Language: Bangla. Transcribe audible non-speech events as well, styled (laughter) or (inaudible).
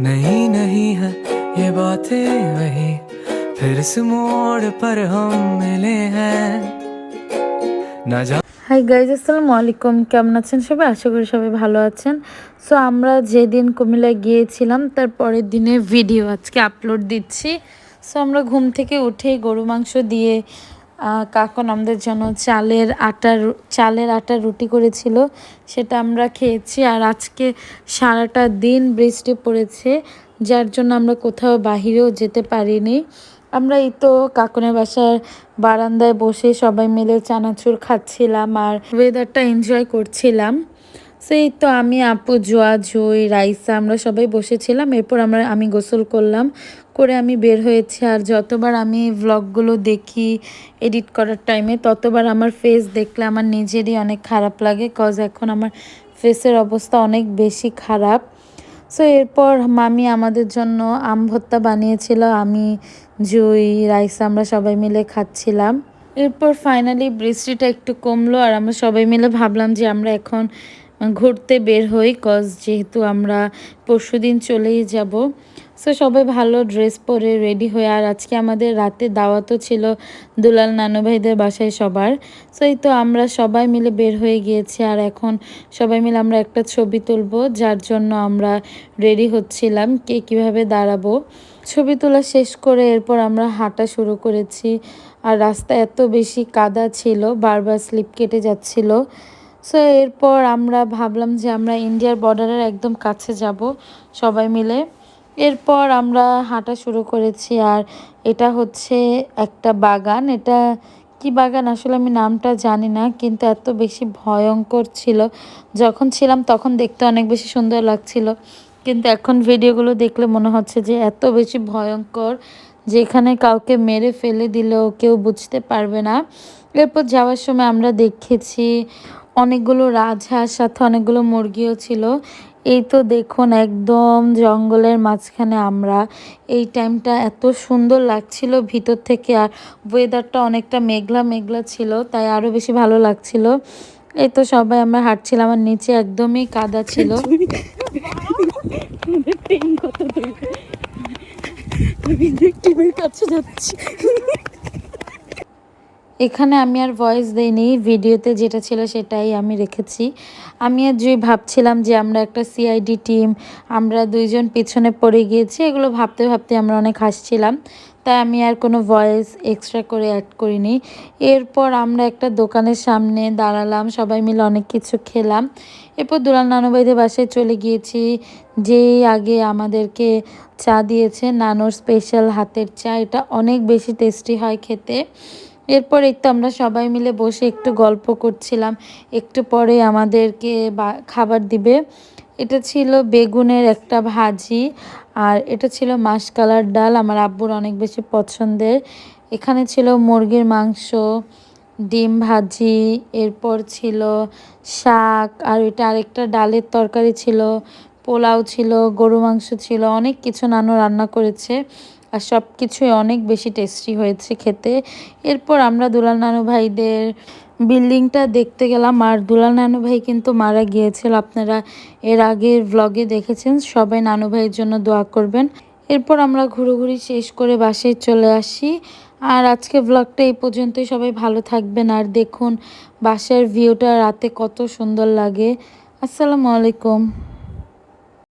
नहीं नहीं है ये बातें वही फिर इस मोड़ पर हम मिले हैं न जा হাই গাইজ আসসালামু আলাইকুম কেমন আছেন সবাই আশা করি সবাই ভালো আছেন সো আমরা যেদিন কুমিল্লায় গিয়েছিলাম তার পরের দিনে ভিডিও আজকে আপলোড দিচ্ছি সো আমরা ঘুম থেকে উঠেই গরু মাংস দিয়ে আহ, কাকন আমাদের জন্য চালের আটার চালের আটার রুটি করেছিল, সেটা আমরা খেয়েছি। আর আজকে সারাটা দিন বৃষ্টি পড়েছে, যার জন্য আমরা কোথাও বাহিরেও যেতে পারিনি। আমরা এই তো কাকনের বাসার বারান্দায় বসে সবাই মিলে চানাচুর খাচ্ছিলাম আর ওয়েদারটা এনজয় করছিলাম। সেই তো আমি, আপু, জোয়া জয় রাইসা, আমরা সবাই বসেছিলাম। এরপর আমরা, আমি গোসল করলাম, করে আমি বের হয়েছি। আর যতবার আমি ভ্লগগুলো দেখি এডিট করার টাইমে ততবার আমার ফেস দেখলে আমার নিজেরই অনেক খারাপ লাগে কজ এখন আমার ফেসের অবস্থা অনেক বেশি খারাপ। সো এরপর মামি আমাদের জন্য আম ভর্তা বানিয়েছিল, আমি, জুই, রাইসা, আমরা সবাই মিলে খাচ্ছিলাম। এরপর ফাইনালি বৃষ্টিটা একটু কমলো, আর আমরা সবাই মিলে ভাবলাম যে আমরা এখন ঘুরতে বের হই কজ যেহেতু আমরা পরশু দিন চলেই যাব। সো সবাই ভালো ড্রেস পরে রেডি হয়ে, আর আজকে আমাদের রাতে দাওয়াতও ছিল দুলাল নানু ভাইদের বাসায় সবার। সো এই তো আমরা সবাই মিলে বের হয়ে গিয়েছি, আর এখন সবাই মিলে আমরা একটা ছবি তুলবো, যার জন্য আমরা রেডি হচ্ছিলাম কে কীভাবে দাঁড়াবো। ছবি তোলা শেষ করে এরপর আমরা হাঁটা শুরু করেছি, আর রাস্তা এত বেশি কাদা ছিল, বারবার স্লিপ কেটে যাচ্ছিল। সো এরপর আমরা ভাবলাম যে আমরা ইন্ডিয়ার বর্ডারের একদম কাছে যাব সবাই মিলে। এরপর আমরা হাঁটা শুরু করেছি আর এটা হচ্ছে একটা বাগান। এটা কি বাগান? আসলে আমি নামটা জানি না, কিন্তু এত বেশি ভয়ঙ্কর ছিল। যখন ছিলাম তখন দেখতে অনেক বেশি সুন্দর লাগছিল, কিন্তু এখন ভিডিওগুলো দেখলে মনে হচ্ছে যে এত বেশি ভয়ঙ্কর, যেখানে কাউকে মেরে ফেলে দিলেও কেউ বুঝতে পারবে না। এরপর যাওয়ার সময় আমরা দেখেছি অনেকগুলো রাজহাঁস, সাথে অনেকগুলো মুরগিও ছিল। এই তো দেখুন একদম জঙ্গলের মাঝখানে আমরা। এই টাইমটা এত সুন্দর লাগছিল ভিতর থেকে, আর ওয়েদারটা অনেকটা মেঘলা মেঘলা ছিল, তাই আরও বেশি ভালো লাগছিল। এই তো সবাই আমরা হাঁটছিলাম, আর নিচে একদমই কাদা ছিল। (laughs) এখানে আমি আর ভয়েস দেইনি, ভিডিওতে যেটা ছিল সেটাই আমি রেখেছি। আমি আর জুই ভাবছিলাম যে আমরা একটা সিআইডি টিম আমরা দুইজন পিছনে পড়ে গিয়েছি, এগুলো ভাবতে ভাবতে আমরা অনেক হাসছিলাম। তাই আমি আর কোনো ভয়েস এক্সট্রা করে অ্যাড করিনি। এরপর আমরা একটা দোকানের সামনে দাঁড়ালাম, সবাই মিলে অনেক কিছু খেলাম। এরপর দুলাল নানুবাইদের বাসায় চলে গিয়েছি। যেই আগে আমাদেরকে চা দিয়েছে, নানুর স্পেশাল হাতের চা, এটা অনেক বেশি টেস্টি হয় খেতে। এরপর তো আমরা সবাই মিলে বসে একটু গল্প করছিলাম। একটু পরে আমাদেরকে খাবার দিবে। এটা ছিল বেগুনের একটা ভাজি আর এটা ছিল মাসকালার ডাল। আমার আব্বুর অনেক বেশি পছন্দের। এখানে ছিল মুরগির মাংস, ডিম ভাজি, এরপর ছিল শাক আর এটা আরেকটা ডালের তরকারি ছিল, পোলাও ছিল গরু মাংস ছিল, অনেক কিছু নানু রান্না করেছে। আর সব কিছুই অনেক বেশি টেস্টি হয়েছে খেতে। এরপর আমরা দুলাল নানু ভাইদের বিল্ডিংটা দেখতে গেলাম। আর দুলাল নানু ভাই কিন্তু মারা গিয়েছিল। আপনারা এর আগের ভ্লগে দেখেছেন। সবাই নানু ভাইয়ের জন্য দোয়া করবেন। এরপর আমরা ঘুরোঘুরি শেষ করে বাসায় চলে আসি। আর আজকে ব্লগটা এই পর্যন্তই। সবাই ভালো থাকবেন। আর দেখুন বাসার ভিউটা রাতে কত সুন্দর লাগে। আসসালামু আলাইকুম।